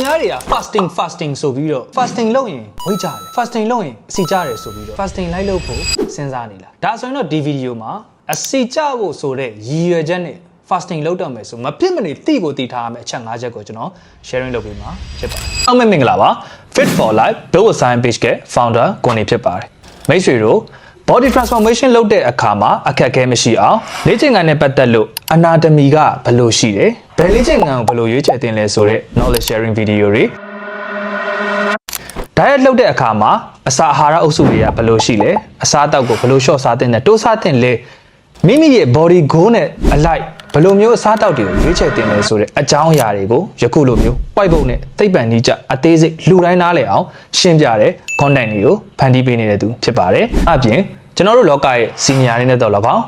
များတွေက fasting fasting ဆိုပြီးတော့ fasting လုပ်ရင်ဝိတ်ကြတယ် fasting လုပ်ရင်အစီကြတယ်ဆိုပြီးတော့ fasting လိုက်လုပ်ဖို့စဉ်းစားနေလားဒါဆိုရင်တော့ဒီဗီဒီယိုမှာအစီကြဖို့ဆိုတဲ့ရည်ရွယ်ချက်နဲ့ fasting လုပ်တော့မယ်ဆိုမဖြစ်မနေတိကိုတည်ထားရမယ့်အချက်၅ချက်ကိုကျွန်တော် sharing လုပ်ပေးမှာဖြစ်ပါတယ်။အောင်မင်္ဂလာပါ Fit for Life Build with Science Page က founder ကိုနေဖြစ်ပါတယ်။မိတ်ဆွေတို့ body transformation လုပ်တဲ့အခါမှာအခက်အခဲမရှိအောင်လေ့ကျင့်ခန်းနဲ့ပတ်သက်လို့ anatomy ကဘယ်လိုရှိတယ်ဘယ်လေ့ကျင့်ခန်းကိုဘယ်လိုရွေးချယ်တင်လဲဆိုတဲ့ knowledge sharing video တွေ diet လုပ်တဲ့အခါမှာအစာအာဟာရအုပ်စုတွေကဘယ်လိုရှိလဲအစားအသောက်ကိုဘယ်လိုလျှော့စားတင်တယ်တိုးစားတင်လဲမိမိရဲ့ body goal နဲ့အလိုက် ဘယ်လိုမျိုးအစားအသောက်တွေကိုရွေးချယ်တင်လဲဆိုတဲ့အကြောင်းအရာတွေကိုယခုလိုမျိုး white board နဲ့သိပ္ပံနည်းကျအသေးစိတ်လူတိုင်းနားလည်အောင်ရှင်းပြတဲ့ content တွေကိုဖန်တီးပေးနေတဲ့သူဖြစ်ပါတယ်အပြင်ကျွန်တော်တို့လောကရဲ့ senior တွေနဲ့တော့၎င်း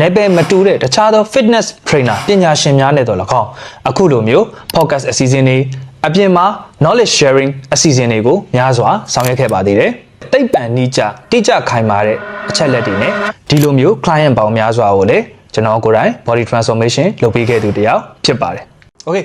နေပယ်မတူတဲ့တခြားသော fitness trainer ပညာရှင်များနဲ့တော့၎င်းအခုလိုမျိုး podcast အစီအစဉ်တွေအပြင်မှာ knowledge sharing အစီအစဉ်တွေကိုများစွာဆောင်ရွက်ခဲ့ပါသေးတယ်။တိတ်ပံနီးကြတိကျခိုင်မာတဲ့အချက်လက်တွေနဲ့ဒီလိုမျိုး client ပေါင်းများစွာကိုလည်း ကျွန်တော်ကိုယ်တိုင် body transformation လုပ်ပေးခဲ့သူတယောက်ဖြစ်ပါတယ်။ Okay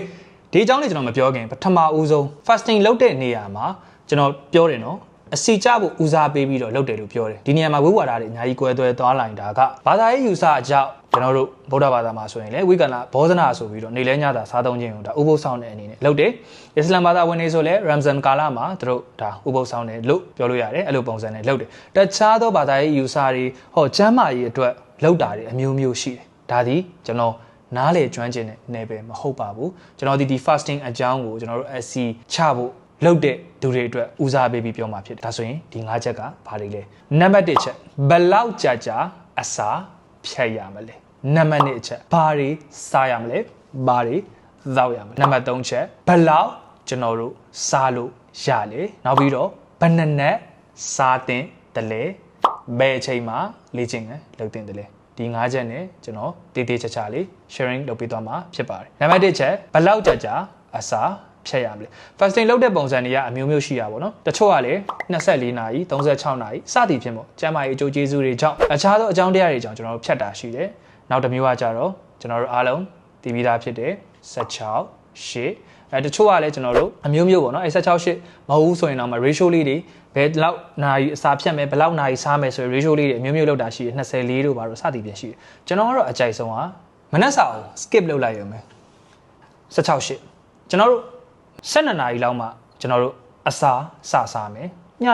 ဒီအကြောင်းလေးကျွန်တော်မပြောခင်ပထမဦးဆုံး fasting လုပ်တဲ့နေရာမှာကျွန်တော်ပြောတယ်နော်အစီကြဖို့ဦးစားပေးပြီးတော့လုပ်တယ်လို့ပြောတယ်ဒီနေရာမှာဝိဝါဒတွေအများကြီးကွဲသွဲသွားလိုက်တာကဘာသာရေးယူဆအကြောင်းကျွန်တော်တို့ဗုဒ္ဓဘာသာမှာဆိုရင်လေဝိကန္နာဘောဇနာဆိုပြီးတော့နေလဲညတာစားသုံးခြင်းကိုဒါဥပုသ်ဆောင်တဲ့အနေနဲ့လုပ်တယ်အစ္စလာမ်ဘာသာဝင်တွေဆိုလဲရမ်ဇန်ကာလမှာသူတို့ဒါဥပုသ်ဆောင်တယ်လို့ပြောလို့ရတယ်အဲ့လိုပုံစံနဲ့လုပ်တယ်တခြားသောဘာသာရေးယူဆတွေဟောကျမ်းမာရေးအတွက် လုပ်တာတွေအမျိုးမျိုးရှိတယ်ဒါဒီကျွန်တော်နားလေကျွမ်းကျင်တဲ့နယ်ပယ်မဟုတ်ပါဘူးကျွန်တော်ဒီဒီ fasting အကြောင်းကိုကျွန်တော်တို့ SC ချဖို့လုပ်တဲ့သူတွေအတွက်ဦးစားပေးပြီးပြောမှာဖြစ်တယ်ဒါဆိုရင်ဒီ၅ချက်ကဘာတွေလဲနံပါတ်1ချက်ဘလောက်ကြာကြာအစာဖြတ်ရမလဲနံပါတ်2ချက်ဘာတွေစားရမလဲဘာတွေသောက်ရမလဲနံပါတ်3ချက်ဘလောက်ကျွန်တော်တို့စားလို့ရလေနောက်ပြီးတော့ဘယ်နှစ်နက်စားတင်တယ်လဲ ဘယ်အချိန်မှာလေ့ကျင့်ခန်းလုပ်တင်တယ်လဲဒီ၅ချက်နဲ့ကျွန်တော်တေးသေးချာချာလေး sharing လုပ်ပေးသွားမှာဖြစ်ပါတယ်နံပါတ်1ချက်ဘလောက်ကြာကြာအစာဖြတ်ရမလဲ fasting လုပ်တဲ့ပုံစံတွေကအမျိုးမျိုးရှိရပါတော့တချို့ကလည်း24နာရီ36နာရီစသည်ဖြင့်ပေါ့ကျန်းမာရေးအကျိုးကျေးဇူးတွေကြောင့်အခြားသောအကြောင်းတရားတွေကြောင့်ကျွန်တော်တို့ဖြတ်တာရှိတယ်နောက်တစ်မျိုးကကြတော့ကျွန်တော်တို့အားလုံးတည်ပြီးသားဖြစ်တဲ့16 8အဲတချို့ကလည်းကျွန်တော်တို့အမျိုးမျိုးပေါ့နော်အဲ16 8မဟုတ်ဘူးဆိုရင်တော့ ratio လေးတွေ ဘယ်လောက်နာရီအစာဖြတ်မယ်ဘယ်လောက်နာရီစားမယ်ဆိုရင် ratio လေးတွေအမျိုးမျိုးလောက်တာရှိတယ်24တို့ဘာလို့စသည်ဖြင့်ရှိတယ်ကျွန်တော်ကတော့အကြိုက်ဆုံးကမနက်စာကို skip လုပ်လိုက်ရမယ်16 8ကျွန်တော်တို့12နာရီလောက်မှကျွန်တော်တို့အစာစစားမယ်ည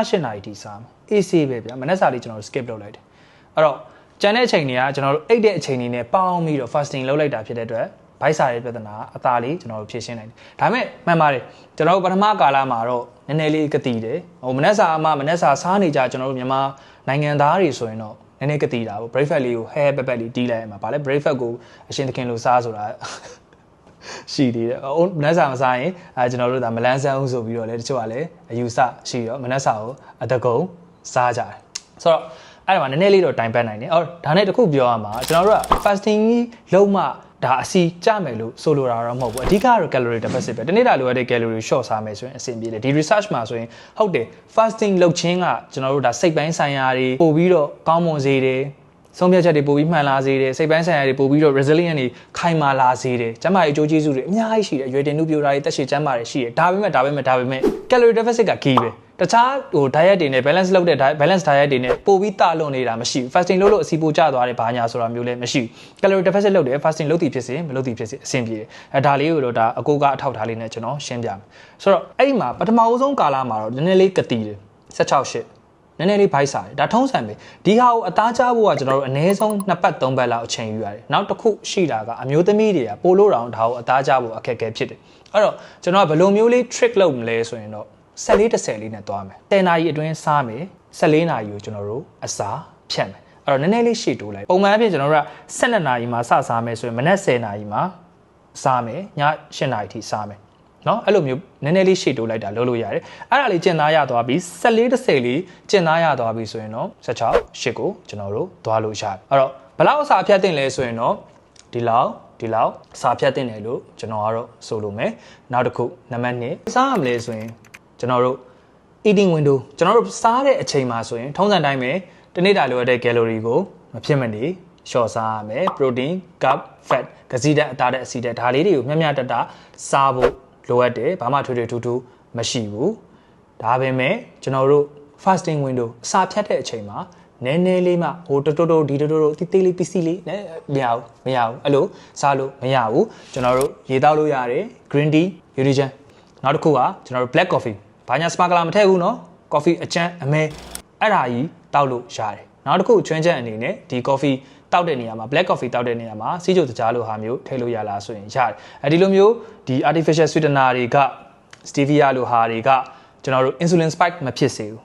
8နာရီထိစားမယ်အေးဆေးပဲဗျာမနက်စာလေးကျွန်တော်တို့ skip လုပ်လိုက်တယ်အဲ့တော့ကျန်တဲ့အချိန်တွေကကျွန်တော်တို့အိတ်တဲ့အချိန်တွေနဲ့ပေါင်းပြီးတော့ fasting လုပ်လိုက်တာဖြစ်တဲ့အတွက် ဘိုက်စာရဲ့ပြဿနာအသာလေးကျွန်တော်တို့ဖြေရှင်းနိုင်တယ်ဒါပေမဲ့မှန်ပါတယ်ကျွန်တော်တို့ပထမကာလမှာတော့နည်းနည်းလေးကတိတယ်ဟိုမနက်စာအမှမနက်စာစားနေကြကျွန်တော်တို့မြန်မာနိုင်ငံသားတွေဆိုရင်တော့နည်းနည်းကတိတာပေါ့ breakfast လေးကိုဟဲပက်ပက်လေးတီးလိုက်ရမှာဗာလဲ breakfast ကိုအရှင်သခင်လိုစားဆိုတာရှိသေးတယ်။ဟိုမနက်စာမစားရင်အဲကျွန်တော်တို့ဒါမလန်းဆန်းဦးဆိုပြီးတော့လေတချို့ကလည်းအယူဆရှိတော့မနက်စာကိုအတကုံစားကြတယ်။ဆိုတော့အဲ့ဒါမှနည်းနည်းလေးတော့တိုင်ပတ်နိုင်တယ်။အော်ဒါနဲ့တခုပြောရမှာကျွန်တော်တို့က fasting လုံးမှ ဒါအစီကြမယ်လို့ဆိုလိုတာတော့မဟုတ်ဘူးအဓိကကတော့ calorie deficit ပဲတနေ့တာလိုရတဲ့ calorie short စားမယ်ဆိုရင်အဆင်ပြေတယ်ဒီ research မှာဆိုရင်ဟုတ်တယ် fasting လုပ်ခြင်းကကျွန်တော်တို့ဒါစိတ်ပိုင်းဆိုင်ရာတွေပို့ပြီးတော့ကောင်းမွန်စေတယ် ဆုံးဖြတ်ချက်တွေပို့ပြီးမှန်လာစေတယ်စိတ်ပိုင်းဆိုင်ရာတွေပို့ပြီးတော့ resilient တွေခိုင်မာလာစေတယ်ကျန်းမာရေးအကျိုးကျေးဇူးတွေအများကြီးရှိတယ်အရွယ်တင်နုပြိုတာတွေတက်ရှိကျန်းမာတွေရှိတယ်ဒါပေမဲ့ဒါပေမဲ့ဒါပေမဲ့ calorie deficit က key ပဲတခြားဟို diet တွေနဲ့ balance လုပ်တဲ့ balance diet တွေနဲ့ပို့ပြီးတလွန်နေတာမရှိဘူး fasting လုပ်လို့အစီပိုကျသွားတယ်ဘာညာဆိုတာမျိုးလည်းမရှိဘူး calorie deficit လုပ်တယ် fasting လုပ်သည်ဖြစ်စေမလုပ်သည်ဖြစ်စေအဆင်ပြေတယ်အဲဒါလေးကိုတော့ဒါအကိုကအထောက်ထားလေးနဲ့ကျွန်တော်ရှင်းပြမယ်ဆိုတော့အဲ့ဒီမှာပထမအဆုံးကာလမှာတော့နည်းနည်းလေးကတိတယ်16 8 နည်းနည်းလေးဘိုက်စားတယ်ဒါထုံးစံပဲဒီဟာကိုအသားချဖို့ကကျွန်တော်တို့အနည်းဆုံးနှစ်ပတ်သုံးပတ်လောက်အချိန်ယူရတယ်နောက်တစ်ခုရှိတာကအမျိုးသမီးတွေကပိုလို့တောင်ဒါကိုအသားချဖို့အခက်အခဲဖြစ်တယ်အဲ့တော့ကျွန်တော်ကဘယ်လိုမျိုးလေး trick လုပ်မလဲဆိုရင်တော့14 10လေးနဲ့သွားမယ်10နာရီအတွင်းစားမယ်14နာရီကိုကျွန်တော်တို့အစာဖြတ်မယ်အဲ့တော့နည်းနည်းလေးရှေ့တိုးလိုက်ပုံမှန်အဖြစ်ကျွန်တော်တို့က12နာရီမှာစစားမယ်ဆိုရင်မနက်10နာရီမှာစားမယ်ည8နာရီထိစားမယ် နော်အဲ့လိုမျိုးနည်းနည်းလေးရှေ့တိုးလိုက်တာလုပ်လို့ရတယ်အဲ့ဒါလေးကျင်သားရသွားပြီ14 10လေးကျင်သားရသွားပြီဆိုရင်တော့16 8ကိုကျွန်တော်တို့သွားလို့ရတယ်အဲ့တော့ဘလောက်စာဖြတ်တင်လဲဆိုရင်တော့ဒီလောက်ဒီလောက်စာဖြတ်တင်တယ်လို့ကျွန်တော်ကတော့ဆိုလိုမယ်နောက်တစ်ခုနံပါတ်2စားရမလဲဆိုရင်ကျွန်တော်တို့ eating window ကျွန်တော်တို့စားတဲ့အချိန်မှာဆိုရင်ထုံးစံတိုင်းပဲတနေ့တာလိုအပ်တဲ့ calorie ကိုမဖြစ်မနေလျှော့စားရမယ် protein carb fat ကစီဓာတ်အသားဓာတ်အဆီဓာတ်ဒါလေးတွေကိုမျှမျှတတစားဖို့ လိုအပ်တယ်ဘာမှထွေထွေထူးထူးမရှိဘူးဒါပေမဲ့ကျွန်တော်တို့ fasting window အစာဖြတ်တဲ့အချိန်မှာနည်းနည်းလေးမှဟိုတိုးတိုးတိုးဒီတိုးတိုးတိုးတိတ်တိတ်လေးပစ္စည်းလေးနဲ့မရဘူးမရဘူးအဲ့လိုစားလို့မရဘူးကျွန်တော်တို့ရေတောက်လို့ရတယ် green tea ယူရီချန်နောက်တစ်ခုကကျွန်တော်တို့ black coffee ဘာညာ sparkler မထည့်ဘူးနော် coffee အချမ်းအမဲအဲ့ဒါကြီးတောက်လို့ရတယ်နောက်တစ်ခုချွင်းချက်အနေနဲ့ဒီ coffee တောက်တဲ့နေရာမှာ black coffee တောက်တဲ့နေရာမှာစီးချိုတကြားလိုဟာမျိုးထည့်လို့ရလားဆိုရင်ရတယ်အဲဒီလိုမျိုးဒီ artificial sweetener တွေက stevia လိုဟာတွေကကျွန်တော်တို့ insulin spike မဖြစ်စေဘူး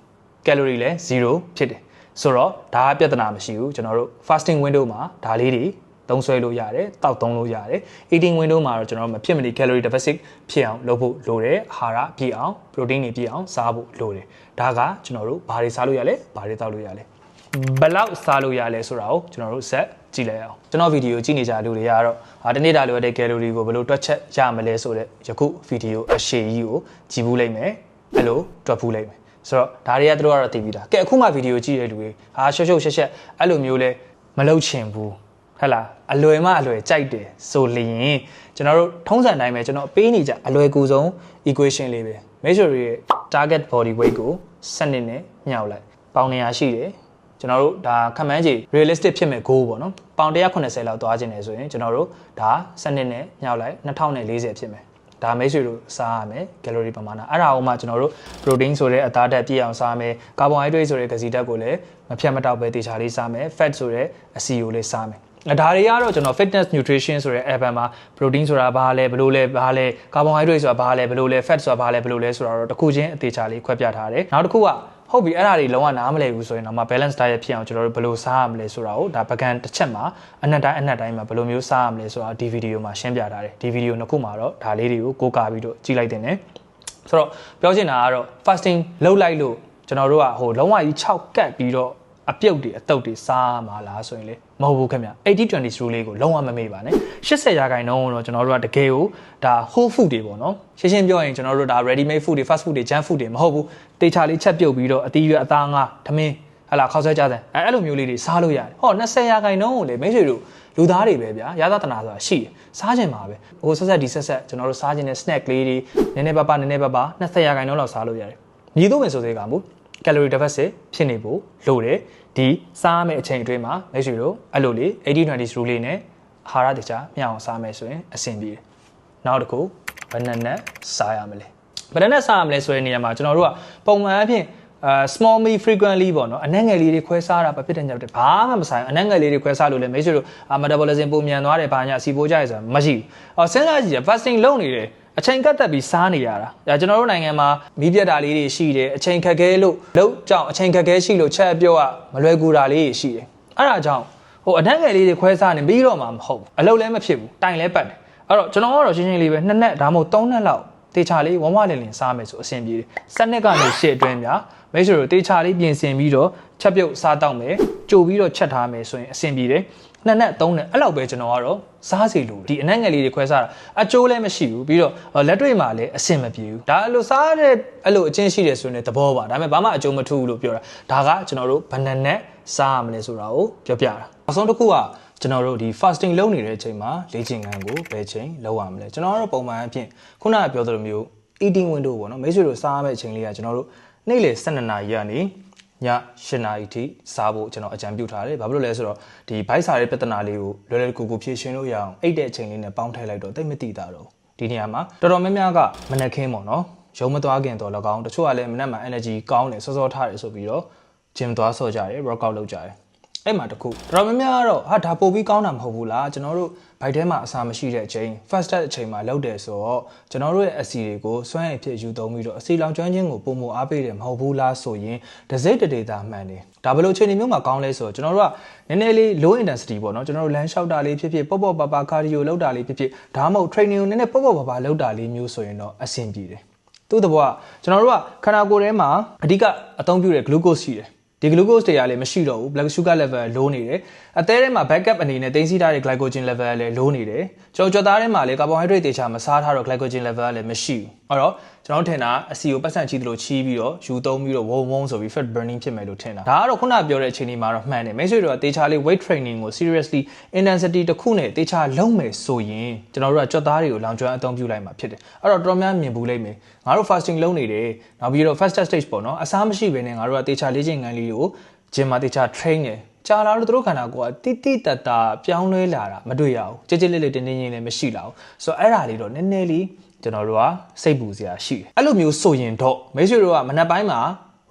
calorie လည်း0ဖြစ်တယ်ဆိုတော့ဒါကပြဿနာမရှိဘူးကျွန်တော်တို့ fasting window မှာဒါလေးတွေသုံးဆွဲလို့ရတယ်တောက်သုံးလို့ရတယ် eating window မှာတော့ကျွန်တော်တို့မဖြစ်မနေ calorie deficit ဖြစ်အောင်လုပ်ဖို့လိုတယ်အာဟာရပြည့်အောင် protein တွေပြည့်အောင်စားဖို့လိုတယ်ဒါကကျွန်တော်တို့ဘာတွေစားလို့ရလဲဘာတွေတောက်လို့ရလဲ ဘယ်လောက်စားလို့ရလဲဆိုတာကိုကျွန်တော်တို့ဆက်ကြည့်လိုက်အောင်ကျွန်တော်ဗီဒီယိုကြည့်နေကြလူတွေကတော့ဟာတနေ့တာလိုတဲ့ calorie ကိုဘယ်လိုတွက်ချက်ရမလဲဆိုတဲ့ယခုဗီဒီယိုအရှိကြီးကိုကြည့်ဘူးလိုက်မယ်အဲ့လိုတွက်ဘူးလိုက်မယ်ဆိုတော့ဒါတွေကတို့ကတော့သိပြီးသားကဲအခုမှဗီဒီယိုကြည့်တဲ့လူတွေဟာရှုပ်ရှုပ်ရှက်ရှက်အဲ့လိုမျိုးလဲမလုပ်ချင်ဘူးဟဟလားအလွယ်မအလွယ်ကြိုက်တယ်ဆိုလျင်ကျွန်တော်တို့ထုံးစံတိုင်းပဲကျွန်တော်ပေးနေကြအလွယ်ကူဆုံး equation လေးပဲ measure ရဲ့ target body weight ကိုစနစ်နဲ့ညှောက်လိုက်ပေါင်နေရရှိတယ် ကျွန်တော်တို့ဒါခံမှန်းကြည့် realistic ဖြစ်မဲ့ goal ပေါ့နော်ပေါင်180လောက်သွားခြင်းတယ်ဆိုရင်ကျွန်တော်တို့ဒါစနစ်နဲ့ညှောက်လိုက်2040ဖြစ်မယ်ဒါမိတ်ဆွေတို့စားရမယ် calorie ပမာဏအဲ့ဒါအောင်မှကျွန်တော်တို့ protein ဆိုတဲ့အသားဓာတ်ပြည့်အောင်စားမယ် carbohydrate ဆိုတဲ့ကစီဓာတ်ကိုလည်းမဖြတ်မတောက်ပဲတေချာလေးစားမယ် fat ဆိုတဲ့အဆီကိုလေးစားမယ်ဒါတွေကတော့ကျွန်တော် fitness nutrition ဆိုတဲ့ app မှာ protein ဆိုတာဘာလဲဘယ်လိုလဲဘာလဲ carbohydrate ဆိုတာဘာလဲဘယ်လိုလဲ fat ဆိုတာဘာလဲဘယ်လိုလဲဆိုတာတော့တစ်ခုချင်းအသေးချာလေးခွဲပြထားတယ်နောက်တစ်ခုက ဟုတ်ပြီအဲ့ဒါတွေလုံးဝနားမလည်ဘူးဆိုရင်တော့မ balance diet ဖြစ်အောင်ကျွန်တော်တို့ဘယ်လိုစားရမလဲဆိုတာကိုဒါပကံတစ်ချက်မှာအနက်တိုင်းအနက်တိုင်းမှာဘယ်လိုမျိုးစားရမလဲဆိုတာဒီဗီဒီယိုမှာရှင်းပြထားတယ်ဒီဗီဒီယိုနှစ်ခုမှာတော့ဒါလေးတွေကိုကိုးကားပြီးတော့ကြည့်လိုက်တင်တယ်ဆိုတော့ပြောချင်တာကတော့ fasting လုပ်လိုက်လို့ကျွန်တော်တို့ကဟိုလုံးဝကြီး6ကတ်ပြီးတော့ အပြုတ်တွေအတုပ်တွေစားမှာလားဆိုရင်လေမဟုတ်ဘူးခင်ဗျ80-20 rule လေးကိုလုံးဝမမေ့ပါနဲ့80ရာခိုင်နှုန်းတော့ကျွန်တော်တို့ကတကယ်ကိုဒါ whole food တွေပေါ့နော်ရှင်းရှင်းပြောရင်ကျွန်တော်တို့ဒါ ready made food တွေ fast food တွေ junk food တွေမဟုတ်ဘူးတေချာလေးချက်ပြုတ်ပြီးတော့အသီးရွက်အသားငါထမင်းဟလာခောက်ဆွဲကြတဲ့အဲအဲ့လိုမျိုးလေးတွေစားလို့ရတယ်ဟော20ရာခိုင်နှုန်းကိုလေမိတ်ဆွေတို့လူသားတွေပဲဗျာရသတနာဆိုတာရှိတယ်စားခြင်းပါပဲဟိုဆက်ဆက်ဒီဆက်ဆက်ကျွန်တော်တို့စားခြင်းနဲ့ snack လေးတွေနည်းနည်းပါးပါးနည်းနည်းပါးပါး20ရာခိုင်နှုန်းလောက်စားလို့ရတယ်ညီတို့ပင်ဆိုစေကမူ calorie deficit ဖြစ်နေဖို့လိုတယ်ဒီစားမယ့်အချိန်အတွင်းမှာမိတ်ဆွေတို့အဲ့လိုလေ80-20 rule လေးနဲ့အာဟာရတခြားမျှအောင်စားမယ်ဆိုရင်အဆင်ပြေတယ်နောက်တစ်ခုဘယ်နှစ်နဲ့စားရမလဲဘယ်နှစ်နဲ့စားရမလဲဆိုတဲ့နေရာမှာကျွန်တော်တို့ကပုံမှန်အဖြစ်အာ small me frequently ပေါ့နော်အနှံ့ငယ်လေးတွေခွဲစားတာပဲဖြစ်တဲ့ညက်တဲ့ဘာမှမဆိုင်အနှံ့ငယ်လေးတွေခွဲစားလို့လည်းမိတ်ဆွေတို့ metabolism ပုံမြန်သွားတယ်ဘာညာစီပိုးကြရဲဆိုတာမရှိဘူးအော်စဉ်းစားကြည့်ရ fasting လုပ်နေတယ် အချိန်ကတ်သက်ပြီးစားနေရတာဒါကျွန်တော်တို့နိုင်ငံမှာမီးပြတ်တာလေးတွေရှိတယ်အချိန်ခက်ခဲလို့လို့ကြောင့်အချိန်ခက်ခဲရှိလို့ချက်ပြောကမလွယ်ကူတာလေးတွေရှိတယ်အဲ့ဒါကြောင့်ဟိုအနှံ့ငယ်လေးတွေခွဲစားနေပြီးတော့မှမဟုတ်ဘူးအလုပ်လည်းမဖြစ်ဘူးတိုင်လည်းပတ်တယ်အဲ့တော့ကျွန်တော်ကတော့ရှင်းရှင်းလေးပဲနှစ်နှစ်ဒါမှမဟုတ်သုံးနှစ်လောက်တေချာလေးဝမ်ဝလင်လင်စားမယ်ဆိုအဆင်ပြေတယ်စနစ်ကနေရှေ့အတွင်းများ မိတ်ဆွေတို့တေချာလေးပြင်ဆင်ပြီးတော့ချက်ပြုတ်စားတော့မယ်ကြိုပြီးတော့ချက်ထားမယ်ဆိုရင်အဆင်ပြေတယ်နှစ်နဲ့သုံးနဲ့အဲ့လောက်ပဲကျွန်တော်ကတော့စားစီလို့ဒီအနက်ငယ်လေးတွေခွဲစားတာအကျိုးလည်းမရှိဘူးပြီးတော့လက်တွေ့မှာလည်းအဆင်မပြေဘူးဒါအဲ့လိုစားတဲ့အဲ့လိုအချင်းရှိတယ်ဆိုရင်သဘောပါဒါပေမဲ့ဘာမှအကျိုးမထူးဘူးလို့ပြောတာဒါကကျွန်တော်တို့ဘယ်နှစ်နဲ့စားရမလဲဆိုတာကိုပြောပြတာနောက်ဆုံးတစ်ခုကကျွန်တော်တို့ဒီ fasting လုပ်နေတဲ့အချိန်မှာလေ့ကျင့်ခန်းကိုဘယ်ချိန်လုပ်ရမလဲကျွန်တော်တို့ပုံမှန်အဖြစ်ခုနကပြောသလိုမျိုး eating window ပေါ့နော်မိတ်ဆွေတို့စားရမယ့်အချိန်လေးကကျွန်တော်တို့ နေ့လယ်12နာရီကနေည8နာရီထိစားဖို့ကျွန်တော်အကြံပြုထားတယ်။ဘာဖြစ်လို့လဲဆိုတော့ဒီဘိုက်စာရဲ့ပြဿနာလေးကိုလွယ်လွယ်ကူကူဖြေရှင်းလို့ရအောင်အိတ်တဲ့အချိန်လေးနဲ့ပေါင်းထည့်လိုက်တော့တိတ်မတိတာတော့ဒီနေရာမှာတော်တော်များများကမနှက်ခင်းပေါ့နော်။ရုံမသွားခင်တော့၎င်းတချို့ကလည်းမနှက်မှာ energy ကောင်းတယ်စောစောထားတယ်ဆိုပြီးတော့ gym သွားဆော့ကြတယ် workout လုပ်ကြတယ်။ အဲ့မှာတခုတော်တော်များများကတော့ဟာဒါပိုပြီးကောင်းတာမဟုတ်ဘူးလားကျွန်တော်တို့ဘိုက်ထဲမှာအစာမရှိတဲ့အချိန် fast start အချိန်မှာလုပ်တယ်ဆိုတော့ကျွန်တော်တို့ရဲ့အစီတွေကိုစွမ်းရည်ဖြစ်ယူသုံးပြီးတော့အစီလောင်ကျွမ်းခြင်းကိုပုံမအားပေးတယ်မဟုတ်ဘူးလားဆိုရင်ဒဇိတ်တဒေတာမှန်တယ်ဒါဘယ်လိုအချိန်မျိုးမှာကောင်းလဲဆိုတော့ကျွန်တော်တို့ကနည်းနည်းလေး low intensity ပေါ့နော်ကျွန်တော်တို့လမ်းလျှောက်တာလေးဖြစ်ဖြစ်ပေါ့ပေါ့ပါပါ cardio လုပ်တာလေးဖြစ်ဖြစ်ဒါမှမဟုတ် training ကိုနည်းနည်းပေါ့ပေါ့ပါပါလုပ်တာလေးမျိုးဆိုရင်တော့အဆင်ပြေတယ်သူ့တဘောကကျွန်တော်တို့ကခန္ဓာကိုယ်ထဲမှာအဓိကအသုံးပြုတဲ့ glucose ရှိတယ် ဒီ glucose တွေကလည်းမရှိတော့ဘူး blood sugar level လိုးနေတယ်အသေးထဲမှာ backup အနေနဲ့တင်စီထားတဲ့ glycogen level လည်းလိုးနေတယ်ကျွန်တော်ကြွသားထဲမှာလည်း carbohydrate တွေချာမစားထားတော့ glycogen level လည်းမရှိဘူးအဲ့တော့ကျွန်တော်ထင်တာအစီကိုပတ်စံချီသလိုချီးပြီးတော့ယူသုံးပြီးတော့ဝုံဝုံဆိုပြီး fat burning ဖြစ်မယ်လို့ထင်တာဒါကတော့ခုနပြောတဲ့အချိန်ဒီမှာတော့မှန်တယ်မိတ်ဆွေတို့ကတေချာလေး weight training ကို seriously intensity တစ်ခုနဲ့တေချာလုံးမယ်ဆိုရင်ကျွန်တော်တို့ကကြွက်သားတွေကိုလောင်ကျွမ်းအသုံးပြုလိုက်မှာဖြစ်တယ်အဲ့တော့တော်တော်များမြင်ဘူးလိမ့်မယ်ငါတို့ fasting လုပ်နေတယ်နောက်ပြီးတော့ fast stage ပေါ့နော်အစားမရှိဘဲနဲ့ငါတို့ကတေချာလေ့ကျင့်ခန်းလေးကို gym မှာတေချာ train တယ်ကြာလာတော့သူတို့ခန္ဓာကိုယ်ကတိတိတတ်တာပြောင်းလဲလာတာမတွေ့ရဘူးကြည်ကြည်လေးလေးတင်းတင်းချင်းလည်းမရှိလာဘူးဆိုတော့အဲ့ဒါလေးတော့နည်းနည်းလေး ကျွန်တော်တို့ကစိတ်ပူစရာရှိတယ်အဲ့လိုမျိုးဆိုရင်တော့မိတ်ဆွေတို့ကမနက်ပိုင်းမှာ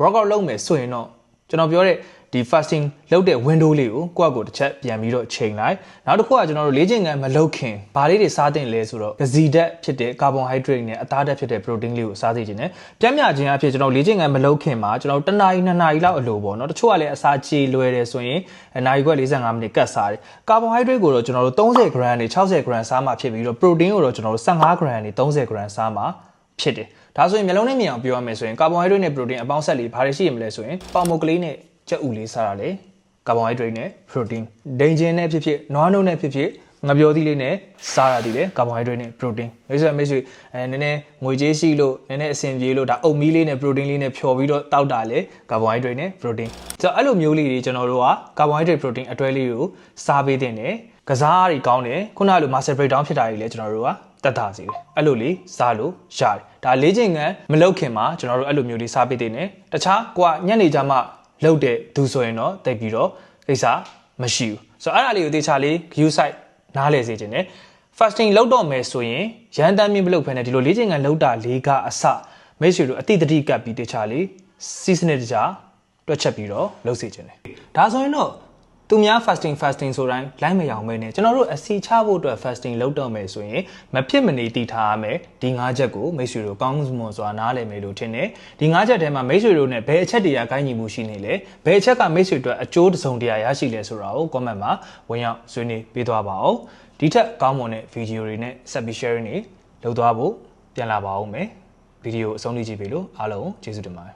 workout လုပ်မယ်ဆိုရင်တော့ကျွန်တော်ပြောတဲ့ ဒီ fasting လုပ်တဲ့ window လေးကိုကိုယ့်အကိုတစ်ချက်ပြန်ပြီးတော့ချိန်လိုက်နောက်တစ်ခုကကျွန်တော်တို့လေ့ကျင့်ခန်းမလုပ်ခင်ဘာလေးတွေစားတင်လဲဆိုတော့ဂဇီဓာတ်ဖြစ်တဲ့ carbohydrate နဲ့အသားဓာတ်ဖြစ်တဲ့ protein လေးကိုစားသိခြင်းနဲ့ပြတ်မြခြင်းအဖြစ်ကျွန်တော်လေ့ကျင့်ခန်းမလုပ်ခင်မှာကျွန်တော်တစ်နာရီနှစ်နာရီလောက်အလိုပေါ့နော်တချို့ကလည်းအစာကြေလွယ်တယ်ဆိုရင်နာရီခွက်45မိနစ်ကတ်စားတယ် carbohydrate ကိုတော့ကျွန်တော်တို့30 gram နဲ့60 gram စားမှဖြစ်ပြီးတော့ protein ကိုတော့ကျွန်တော်တို့15 gram နဲ့30 gram စားမှဖြစ်တယ်ဒါဆိုရင်မျိုးလုံးနဲ့မြင်အောင်ပြောရမယ်ဆိုရင် carbohydrate နဲ့ protein အပေါင်းဆက်လေးဘာတွေရှိရမလဲဆိုရင်ပေါင်မုတ်ကလေးနဲ့ ကြက်ဥလေးစားတာလေ carbohydrate နဲ့ protein ဒိန်ဂျင်နဲ့ဖြစ်ဖြစ်နွားနို့နဲ့ဖြစ်ဖြစ်ငပြောသီးလေးနဲ့စားရသည်လေ carbohydrate နဲ့ protein မိတ်ဆွေမိတ်ဆွေအဲနည်းနည်းငွေကြေးရှိလို့နည်းနည်းအဆင်ပြေလို့ဒါအုတ်မီးလေးနဲ့ protein လေးနဲ့ဖြော်ပြီးတော့တောက်တာလေ carbohydrate နဲ့ protein ဆိုတော့အဲ့လိုမျိုးလေးတွေကျွန်တော်တို့က carbohydrate protein အတွဲလေးကိုစားပေးတဲ့နဲ့ကစားတွေကောင်းတယ်ခုနကလို muscle breakdown ဖြစ်တာတွေလည်းကျွန်တော်တို့ကတက်တာစီတယ်အဲ့လိုလေးစားလို့ရတယ်ဒါလေ့ကျင့်ခန်းမလုပ်ခင်မှာကျွန်တော်တို့အဲ့လိုမျိုးလေးစားပေးတဲ့နဲ့တခြားကိုကညနေကျမှ လုပ်တဲ့သူဆိုရင်တော့တိတ်ပြီးတော့ကိစ္စမရှိဘူးဆိုတော့အဲ့ဒါလေးကိုတေချာလေး view site နားလည်စေခြင်းနဲ့ fasting လုပ်တော့မယ်ဆိုရင်ရန်တမ်းမြင့်မလုပ်ဖ ೇನೆ ဒီလိုလေ့ကျင့်ခန်းလုပ်တာလေးကအစမိတ်ဆွေတို့အတိတ်တတိကပ်ပြီးတေချာလေးစီးစနစ်တကြတွက်ချက်ပြီးတော့လုပ်စေခြင်းတယ်ဒါဆိုရင်တော့ သူများ fasting fasting ဆိုတိုင်းလိုက်မရောင်မဲနဲ့ကျွန်တော်တို့အစီချဖို့အတွက် fasting လုပ်တော့မယ်ဆိုရင်မဖြစ်မနေတည်ထားရမယ်ဒီ၅ချက်ကိုမိတ်ဆွေတို့ကောင်းမွန်စွာနားလည်မယ်လို့ထင်တယ်ဒီ၅ချက်ထဲမှာမိတ်ဆွေတို့ ਨੇ ဘယ်အချက်တွေကကိုင်းညီမှုရှိနေလဲဘယ်အချက်ကမိတ်ဆွေတို့အကျိုးတစုံတရာရရှိလဲဆိုတာကို comment မှာဝင်ရောက်ဆွေးနွေးပေးသွားပါဦးဒီထက်ကောင်းမွန်တဲ့ video တွေနဲ့ဆက်ပြီး sharing တွေလုပ်သွားဖို့ပြန်လာပါဦးမယ်ဗီဒီယိုအဆုံးထိကြည့်ပြီလို့အားလုံးကျေးဇူးတင်ပါတယ်